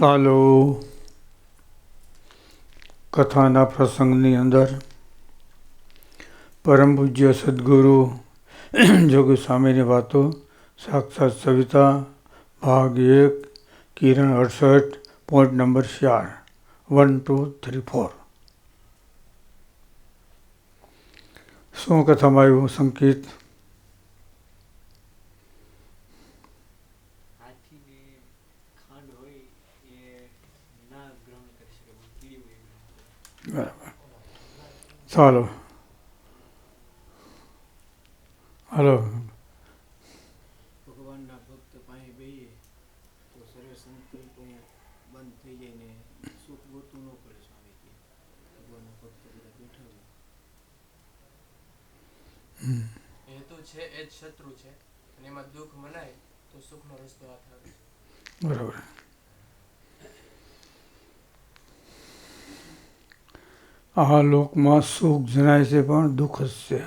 ચાલો કથાના પ્રસંગની અંદર પરમ પૂજ્ય સદગુરુ જોગુ સ્વામીની વાતો સાક્ષાત સવિતા, ભાગ એક, કિરણ અડસઠ પોઈન્ટ નંબર ચાર વન ટુ થ્રી ફોર શું કથામાં આવ્યું સંકેત હાથીને ખાંડ હોય એ ના ગ્રહણ કરી શકે પણ કીડી હોય એ ગ્રહણ કરે. બરાબર ચાલો હાલો ભગવાનના ભક્ત પાસે બેહીએ તો સર્વે સંકલ્પ બંધ થઈ જાય ને સુખ ગોતવું ન પડે સ્વામી કે ભગવાનના ભક્ત બધા બેઠા હોય. હેતુ છે એ જ શત્રુ છે. અને એમાં દુઃખ મનાય તો સુખનો રસ્તો આવે બરાબર. આ લોકમાં સુખ જણાય છે પણ દુઃખ જ છે.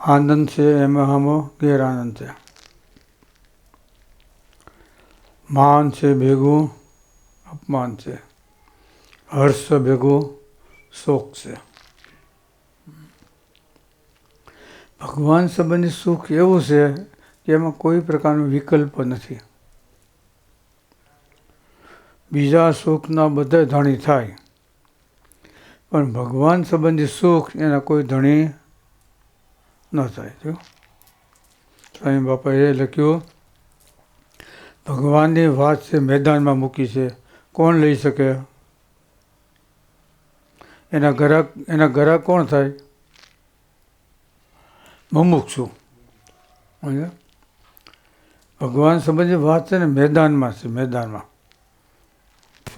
આનંદ છે એમાં આમો ગેરઆનંદ છે. માન છે ભેગું, અપમાન છે. હર્ષ ભેગું, શોક છે. ભગવાન સંબંધી સુખ એવું છે કે એમાં કોઈ પ્રકારનો વિકલ્પ નથી. બીજા સુખના બધા ધણી થાય. પણ ભગવાન સંબંધી સુખ એના કોઈ ધણી ન થાય. જો. સ્વામી બાપાએ લખ્યું, ભગવાનની વાત છે મેદાનમાં મૂકી છે. કોણ લઈ શકે? એના ગ્રાહક એના ગ્રાહક કોણ થાય? મુમુક્ષુ? ભગવાન સંબંધી વાત છે ને મેદાનમાં છે, મેદાનમાં.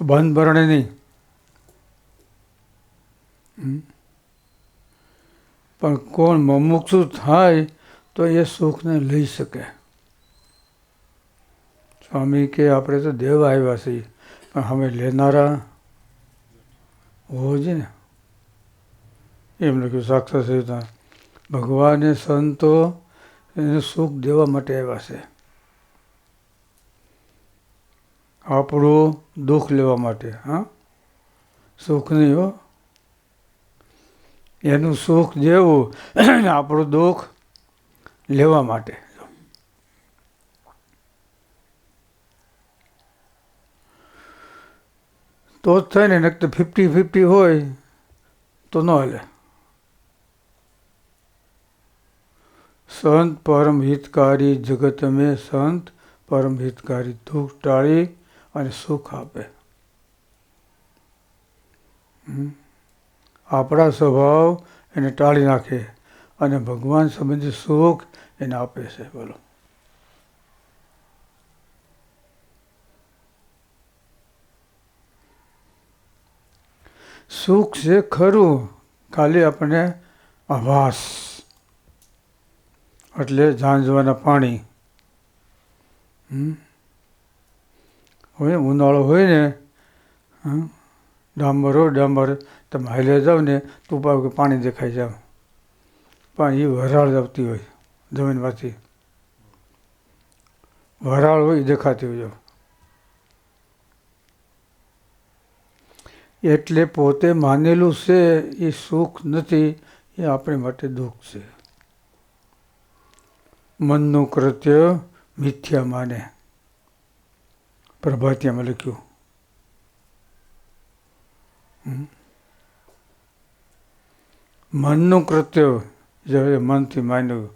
બંધ ભરણે નહીં. પણ કોણ મમુક્ષુ થાય તો એ સુખને લઈ શકે. સ્વામી કે આપણે તો દેવ આવ્યા છીએ, પણ અમે લેનારા હોવો જોઈએ ને? એમ લખ્યું સહિતા ભગવાને સંતો એને સુખ દેવા માટે આવ્યા છે. આપણું દુઃખ લેવા માટે, હા? સુખ નહીં હો. એનું સુખ જેવું આપણું દુઃખ લેવા માટે. તો જ થાય ને તો ફિફ્ટી ફિફ્ટી હોય તો ન હલે. સંત પરમ હિતકારી જગત મેં સંત પરમ હિતકારી દુઃખ ટાળી અને સુખ આપે. આપણા સ્વભાવ એને ટાળી નાખે અને ભગવાન સંબંધી સુખ એને આપે છે. બોલો. સુખ છે ખરું ખાલી આપણને આભાસ. એટલે ઝાંઝવાના પાણી. હમ. હોય ઉનાળો હોય ને હમ, ડામર હોય ડામર તમે હાલે જાઓ ને તો કે પાણી દેખાઈ જાવ. પણ એ વરાળ આવતી હોય જમીનમાંથી. વરાળ હોય દેખાતી હોય એટલે પોતે માનેલું છે એ સુખ નથી એ આપણે માટે દુઃખ છે. મનનું કૃત્ય મિથ્યા માને. પ્રભાતિયામાં લખ્યું. મનનું કૃત્ય જ્યારે મનથી માન્યું,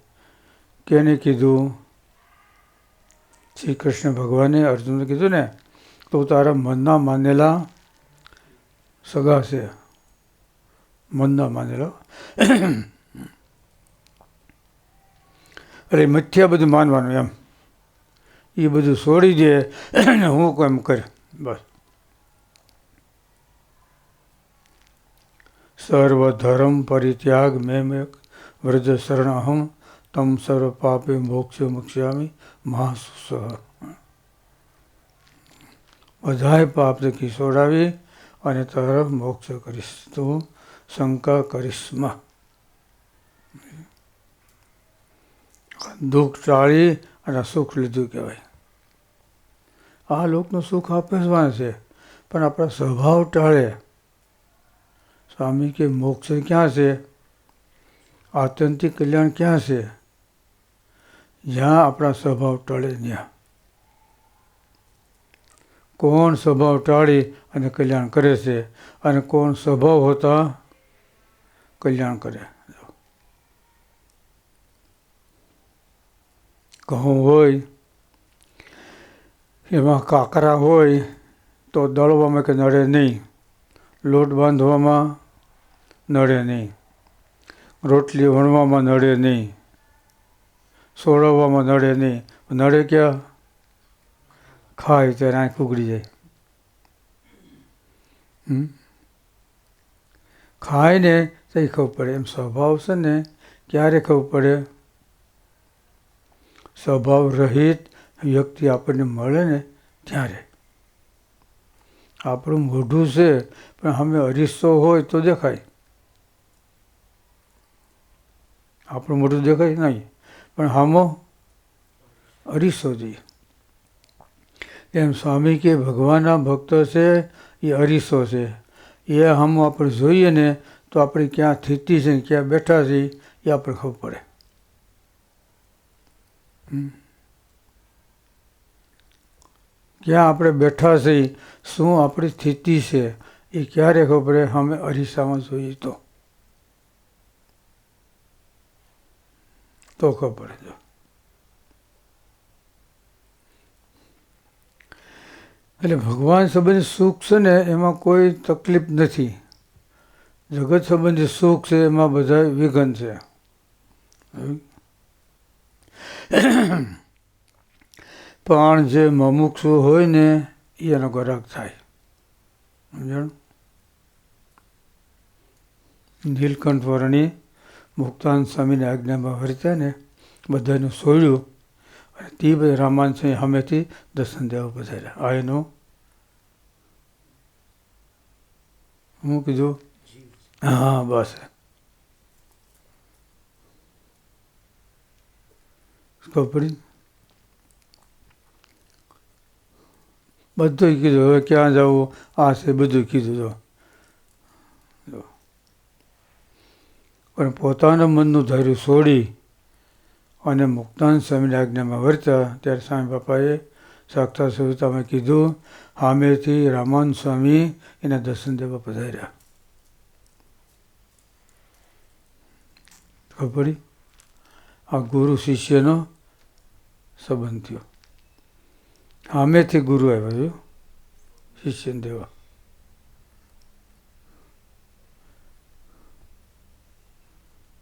કેને કીધું? શ્રી કૃષ્ણ ભગવાને અર્જુનને કીધું ને, તો તારા મનના માનેલા સગા છે. મનના માનેલા. એટલે મિથ્યા બધું માનવાનું એમ. એ બધું છોડી દે, અને હું કેમ કરે. બસ. સર્વ ધર્મ પરિત્યાગ, મેં મેં વ્રજ શરણ અહમ તમ સર્વ પાપે મોક્ષ મુક્ષ્યામી મહાસુસ બધાય પાપને છોડાવી અને તરફ મોક્ષ કરીશ. તું શંકા કરીશમાં. દુઃખ ટાળી અને સુખ લીધું કહેવાય. આ લોકનું સુખ આપવા છે, પણ આપણા સ્વભાવ ટાળે. સ્વામી કે મોક્ષ ક્યાં છે? આત્યંતિક કલ્યાણ ક્યાં છે? જ્યાં આપણા સ્વભાવ ટળે ત્યાં. કોણ સ્વભાવ ટાળી અને કલ્યાણ કરે છે? અને કોણ સ્વભાવ હોતા કલ્યાણ કરે? ઘઉં હોય એમાં કાકરા હોય તો દળવામાં કે નડે નહીં. લોટ બાંધવામાં નડે નહીં. રોટલી વણવામાં નડે નહીં. સોળવવામાં નડે નહીં. નડે ક્યાં? ખાય ત્યારે આંખ ઉગડી જાય? ખાય ને તો ખબર પડે. એમ સ્વભાવ છે ને, ક્યારે ખબર પડે? સ્વભાવ રહિત વ્યક્તિ આપણને મળે ને ત્યારે. આપણું મોઢું છે, પણ અમે અરીસો હોય તો દેખાય. આપણું મોઢું દેખાય નહીં, પણ હામો અરીસો જોઈએ એમ સ્વામી કે ભગવાનના ભક્ત છે, એ અરીસો છે. એ હમ આપણે જોઈએ ને, તો આપણે ક્યાં સ્થિતિ છે ક્યાં બેઠા છીએ એ આપણે ખબર પડે. હમ. ક્યાં આપણે બેઠા છીએ, શું આપણી સ્થિતિ છે, એ ક્યારે ખબર અમે અરીસામાં જોઈએ તો. તો ખબર છે. એટલે ભગવાન સંબંધી સુખ છે ને, એમાં કોઈ તકલીફ નથી. જગત સંબંધી સુખ છે, એમાં બધા વિઘન છે. પણ જે મમુક્ષુ હોય ને, એનો ગરાક થાય. સમજણ? નીલકંઠ વર્ણી મુક્તાન સ્વામીની આજ્ઞામાં વર્ત્યા ને, બધાનું સોળ્યું અને તે બધા રામાન સામેથી દર્શન દેવા પધાર્યા આ એનું હું કીધું? હા, બસ. ખબર બધું કીધું. હવે ક્યાં જવું? આ છે બધું કીધું જો. પણ પોતાના મનનું ધૈર્ય છોડી અને મુક્તાન સ્વામીની આજ્ઞામાં વર્ત્યા, ત્યારે સ્વામી બાપાએ સાક્ષાત સવિતામાં કીધું હામેથી રામાન સ્વામી એના દર્શન દેવા પધાર્યા. ખબર પડી? આ ગુરુ શિષ્યનો સંબંધ થયો. સામેથી ગુરુ આવ્યો જો શિષ્ય દેવા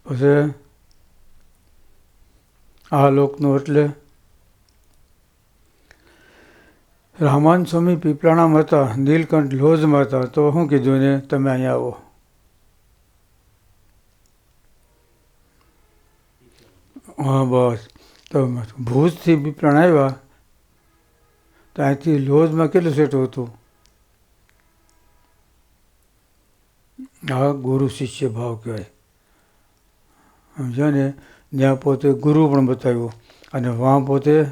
પછી આ લોકનું એટલે રામાન સ્વામી પીપળાણામાં હતા, નીલકંઠ લોજમાં હતા. તો શું કીધું ને તમે અહીંયા આવો. હા, બસ. તો ભુજથી પીપળાણ આવ્યા. તો અહીંથી લોજમાં કેટલું સેટું હતું? આ ગુરુ શિષ્ય ભાવ કહેવાય. સમજ્યા ને ત્યાં પોતે ગુરુ પણ બતાવ્યું અને વાં પોતે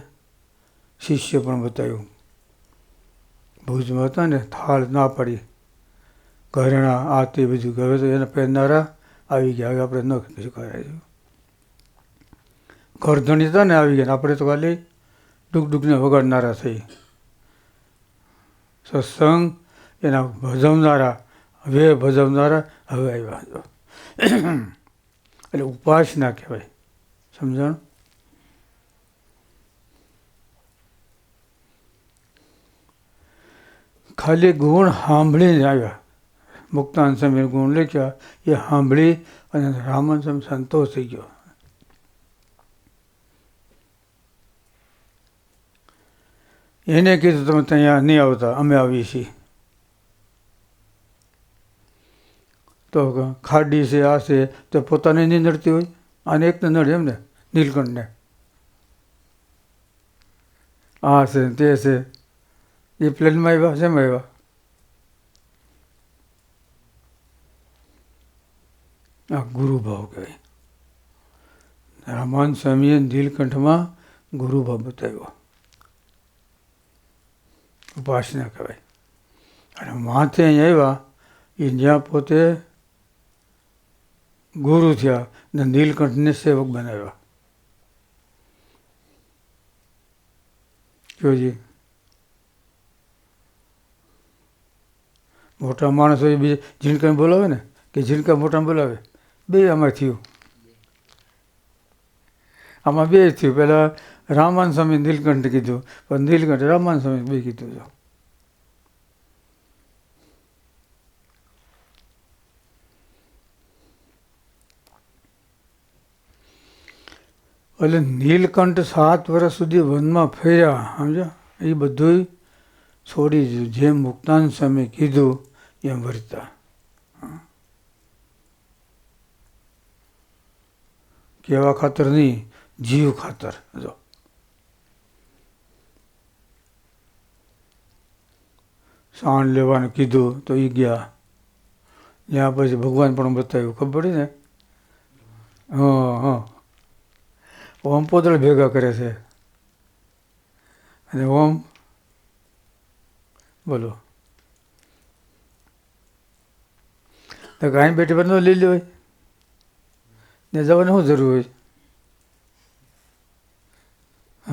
શિષ્ય પણ બતાવ્યું. ભુજમાં હતા ને, થાળ ના પડી ઘરેણા આ તે બધું હવે તો એને પહેરનારા આવી ગયા. હવે આપણે ન કશું કરાયું ઘરધણી હતા ને આવી ગયા આપણે તો ખાલી ડૂક ડૂકને વગાડનારા થઈ. સત્સંગ, એના ભજવનારા હવે ભજવનારા, હવે આવ્યા જો એટલે ઉપાસના કહેવાય. સમજણ? ખાલી ગુણ સાંભળીને આવ્યા. મુક્તાન સમય ગુણ લખ્યા, એ સાંભળી અને રામન સમ સંતોષ થઈ ગયો. એને કીધું, તમે ત્યાં નહીં આવતા, અમે આવીએ છીએ. તો ખાડી છે, આ છે. તો પોતાને નહીં નડતી હોય. આને તો નડે એમ ને, નીલકંઠને. આ છે, તે છે. એ પ્લેનમાં આવ્યા, શેમ આવ્યા? આ ગુરુભાવ કહેવાય. રામાન સ્વામીએ નીલકંઠમાં ગુરુભાવ બતાવ્યો. ઉપાસના કહેવાય અને માથે આવ્યા, એ જ્યાં પોતે ગુરુ થયા ને નીલકંઠને સેવક બનાવ્યા. જોજી. મોટા માણસો એ બીજા ઝીણકાને બોલાવે ને? કે ઝીણકા મોટા બોલાવે? બે આમાં થયું. આમાં બે થયું. પહેલાં રામાન સ્વામી નીલકંઠ કીધું પણ નીલકંઠ રામાન સ્વામી બે કીધું જો એટલે નીલકંઠ સાત વર્ષ સુધી વનમાં ફેર્યા સમજો એ બધું છોડી દીધું જેમ મુક્તાન સ્વામી કીધું એમ વર્તા કેવા ખાતર નહીં જીવ ખાતર જો સાણ લેવાનું કીધું તો એ ગયા. જ્યાં પછી ભગવાન પણ બતાવ્યું, ખબર પડી ને હા હા. ઓમ પોતળ ભેગા કરે છે. અને ઓમ બોલો. તો કાંઈ બેઠી પર ન લઈ લે હોય. ને જવાની શું જરૂર હોય?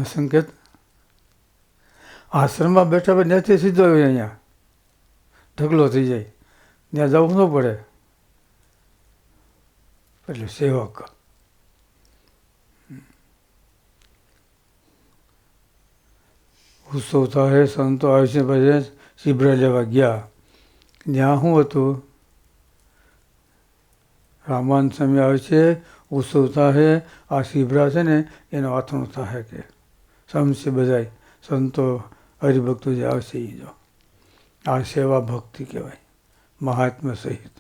આ સંકેત? આશ્રમમાં બેઠા પછી ત્યાંથી સીધો હોય અહીંયા. ઢગલો થઈ જાય. ત્યાં જવું ન પડે. એટલે સેવક. ઉત્સવ થાય, સંતો આવશે પછી શિબિર લેવા ગયા. ત્યાં શું હતું? રામાન સમય આવે છે, ઉત્સવ થાય, આ શિબરા છે ને, એનો આથણું થાય કે. સમશે બધાય. સંતો, હરિભક્તો જે આવશે એ જો. આ સેવા ભક્તિ કહેવાય મહાત્મા સહિત.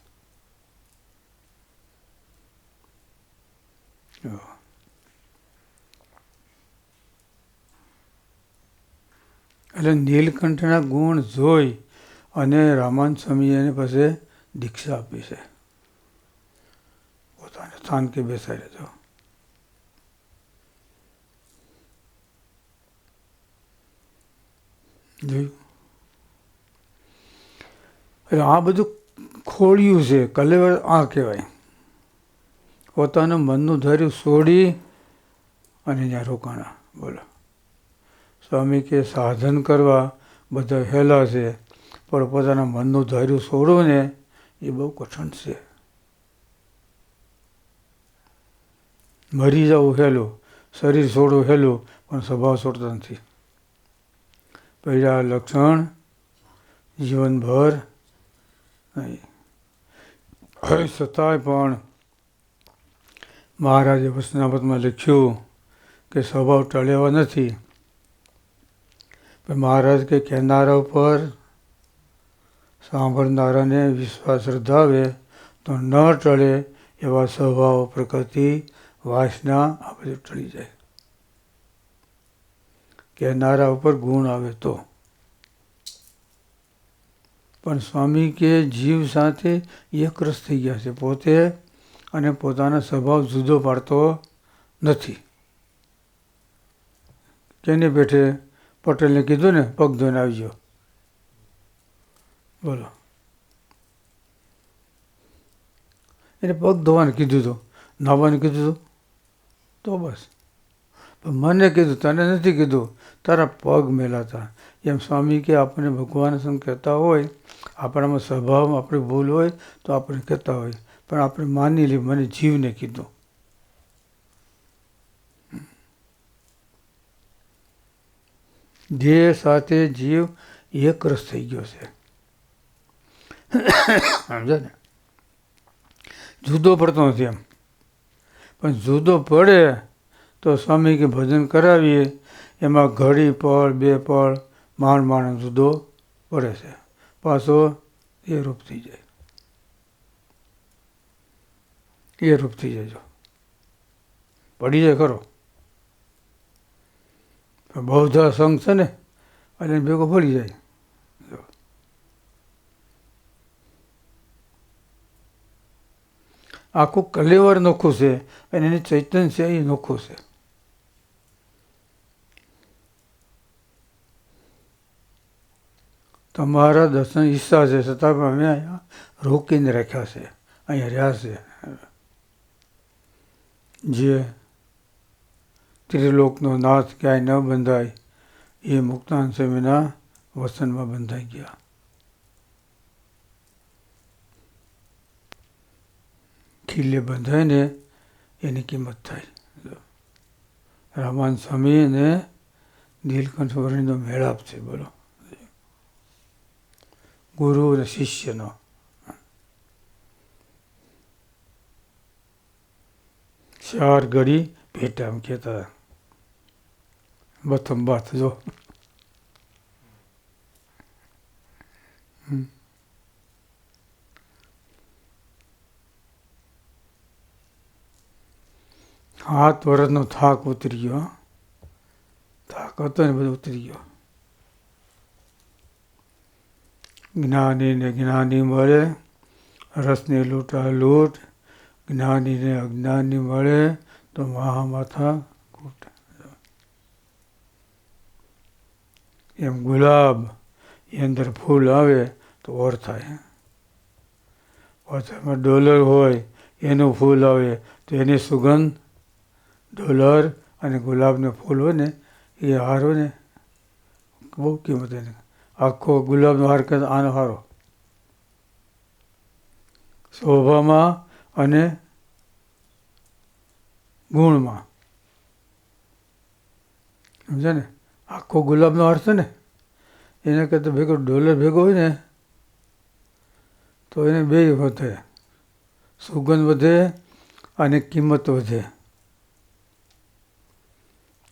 એટલે નીલકંઠના ગુણ જોઈ અને રામાન સ્વામી એને પાસે દીક્ષા આપી છે. પોતાને સ્થાન કે બેસાઈ રહેજો. જોયું? એટલે આ બધું ખોળ્યું છે કલેવર આ કહેવાય. પોતાનું મનનું ધૈર્ય છોડી અને ત્યાં રોકાણા. બોલો. સ્વામી કે સાધન કરવા બધા હેલા છે, પણ પોતાના મનનું ધૈર્ય છોડવું ને એ બહુ કઠણ છે. મરી જવું હેલું શરીર છોડવું હેલું પણ સ્વભાવ છોડતો નથી. પહેલાં લક્ષણ, જીવનભર નહીં છતાંય પણ મહારાજે વસનામતમાં લખ્યું કે સ્વભાવ ટળ્યો નથી. પણ મહારાજ કે કહેનારા ઉપર સાંભળનારાને વિશ્વાસ શ્રદ્ધાવે તો ન ટળે એવા સ્વભાવ, પ્રકૃતિ, વાસના આ બધું ટળી જાય. કહેનારા ઉપર ગુણ આવે તો. પણ સ્વામી કે જીવ સાથે એકરસ થઈ ગયા છે. પોતે અને પોતાનો સ્વભાવ જુદો પાડતો નથી. કેને બેઠે પટેલને કીધું ને, પગ ધોઈને આવજો. બોલો. એને પગ ધોવાનું કીધું હતું નાવાનું કીધું હતું તો બસ. મને કીધું, તને નથી કીધું, તારા પગ મેલાતા. એમ સ્વામી કે આપણને ભગવાન સંગ કહેતા હોય આપણામાં સ્વભાવમાં આપણી ભૂલ હોય તો આપણે કહેતા હોય. પણ આપણે માની લી મને જીવને કીધું. ધ્યેય સાથે જીવ એકરસ થઈ ગયો છે. સમજો ને? જુદો પડતો નથી એમ. પણ જુદો પડે તો સ્વામી કે ભજન કરાવીએ, એમાં ઘડી પળ, બે પળ, માંડ માંડ જુદો પડે છે. પાછો એ રૂપ થઈ જાય. એ રૂપ થઈ જાય જો. પડી જાય ખરો. બૌદ્ધ સંઘ છે ને, અને ભેગો પડી જાય. આખું કલેવર નોખું છે, અને એની ચૈતન્ય છે એ નોખું છે. તમારા દર્શન ઈચ્છા છે છતાં પણ અમે અહીંયા રોકીને રાખ્યા છે, અહીંયા રહ્યા છે. જે ત્રિલોકનો નાથ ક્યાંય ન બંધાય, એ મુક્તાન સ્વામીના વસનમાં બંધાઈ ગયા. ખીલે બંધાય ને એની કિંમત થાય. રામાન સ્વામી અને નીલકંઠ વર્ણિનો મેળાપ છે, બોલો. ગુરુ અને શિષ્યનો ચાર ઘડી ભેટા એમ કહેતા પ્રથમ બાથ જો હમ. સાત વર્ષનો થાક ઉતરી ગયો. થાક હતો ને બધો ઉતરી ગયો જ્ઞાની ને જ્ઞાની મળે, રસને લૂંટા લૂંટ જ્ઞાનીને અજ્ઞાની મળે, તો મહામાથા કૂટ. એમ ગુલાબ એ અંદર ફૂલ આવે, તો ઓર થાય. વરસાદમાં ડોલર હોય, એનું ફૂલ આવે, તો એની સુગંધ, ડોલર અને ગુલાબનું ફૂલ હોય ને, એ હાર ને, બહુ કિંમત એની. આખો ગુલાબનો હાર કરે આનો હારો. શોભામાં અને ગુણમાં. સમજે ને? આખો ગુલાબનો હાર છે ને? એના કરતાં ભેગો ડોલર ભેગો હોય ને, તો એને બે વધે. સુગંધ વધે અને કિંમત વધે.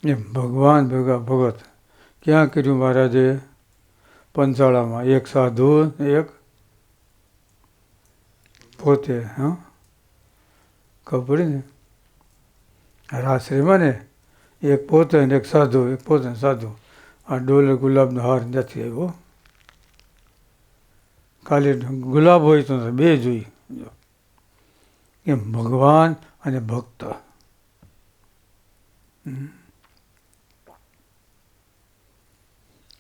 એમ ભગવાન ભેગા ભગત. ક્યાં કર્યું મહારાજે? પંચાળામાં. એક સાધુ, એક પોતે, હા? ખબર ને? રાશ્રીમાં ને એક પોતે ને એક સાધુ, એક પોતે સાધુ. આ ડોલર ગુલાબનો હાર નથી આવ્યો. ખાલી ગુલાબ હોય તો બે જોઈ એમ ભગવાન અને ભક્ત. હમ.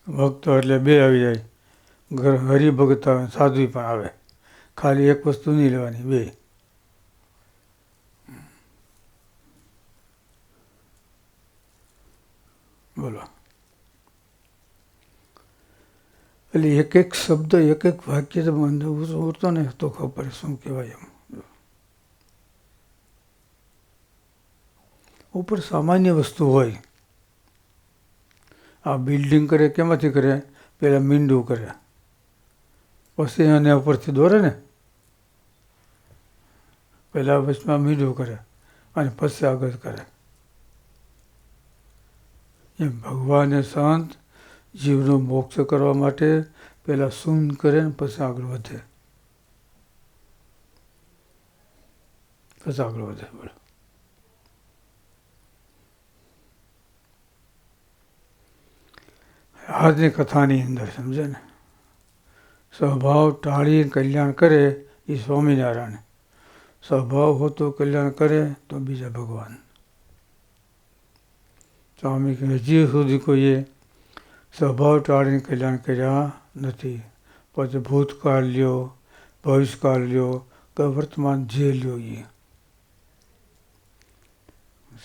ભક્તો એટલે બે આવી જાય. ઘર હરિભગત આવે સાધુ પણ આવે. ખાલી એક વસ્તુ નહીં લેવાની, બે. બોલો. એટલે એક એક શબ્દ, એક એક વાક્ય તમે અંદર ઉતરતો ને તો ખબર શું કહેવાય એમ. ઉપર સામાન્ય વસ્તુ હોય આ બિલ્ડિંગ કરે, કેમાંથી કરે? પહેલાં મીંડું કરે. પછી એને ઉપરથી દોરે ને? પહેલાં વચમાં મીંડું કરે અને પછી આગળ કરે. એમ ભગવાને સંત જીવનો મોક્ષ કરવા માટે પહેલાં શૂન્ય કરે ને પછી આગળ વધે. પછી આગળ વધે બોલો. આજની કથાની અંદર, સમજે ને? સ્વભાવ ટાળી કલ્યાણ કરે એ સ્વામિનારાયણ. સ્વભાવ હોતો કલ્યાણ કરે તો બીજા ભગવાન. સ્વામી કે હજી સુધી કોઈએ સ્વભાવ ટાળીને કલ્યાણ કર્યા નથી. પછી ભૂતકાળ લ્યો, ભવિષ્યકાળ લ્યો કે વર્તમાન જે લ્યો એ.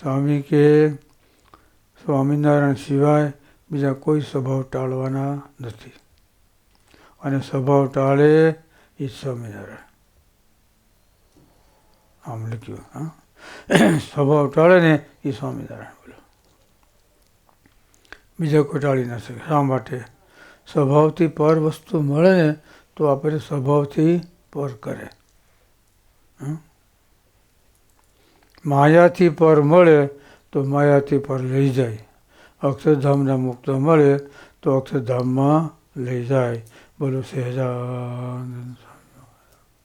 સ્વામી કે સ્વામિનારાયણ સિવાય બીજા કોઈ સ્વભાવ ટાળવાના નથી. અને સ્વભાવ ટાળે એ સ્વામિનારાયણ. આમ લખ્યું, હા? સ્વભાવ ટાળે ને એ સ્વામિનારાયણ બોલો. બીજા કોઈ ટાળી ના શકે. શા માટે? સ્વભાવથી પર વસ્તુ મળે ને તો આપણે સ્વભાવથી પર કરે? માયાથી પર મળે તો માયાથી પર લઈ જાય. અક્ષરધામના મુક્ત મળે તો અક્ષરધામમાં લઈ જાય. બોલો સહેજાનંદ